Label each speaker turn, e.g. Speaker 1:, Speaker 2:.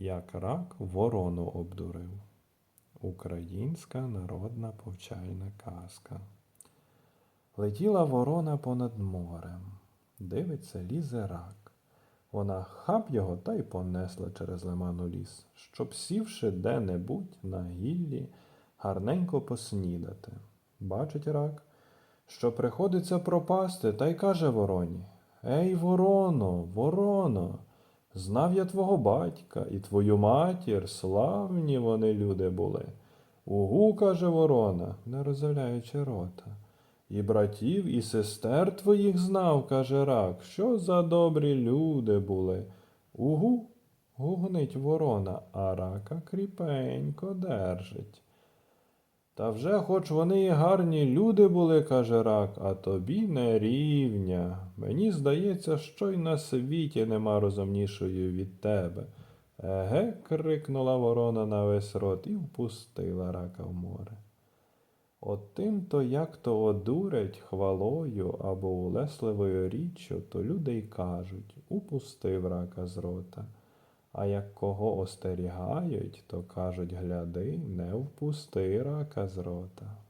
Speaker 1: Як рак ворону обдурив. Українська народна повчальна казка. Летіла ворона понад морем. Дивиться, лізе рак. Вона хап його та й понесла через лиману ліс, щоб сівши де-небудь на гіллі, гарненько поснідати. Бачить рак, що приходиться пропасти, та й каже вороні: Ей, вороно, вороно, знав я твого батька і твою матір, славні вони люди були. Угу, каже ворона, не роззявляючи рота. І братів, і сестер твоїх знав, каже рак, що за добрі люди були. Угу, гугнить ворона, а рака кріпенько держить. Та вже хоч вони і гарні люди були, каже рак, а тобі не рівня. Мені здається, що й на світі нема розумнішої від тебе. Еге, крикнула ворона на весь рот і впустила рака в море. От тим-то як то одурять хвалою або улесливою річчю, то люди й кажуть упустив рака з рота. А як кого остерігають, то кажуть гляди, не впусти рака з рота.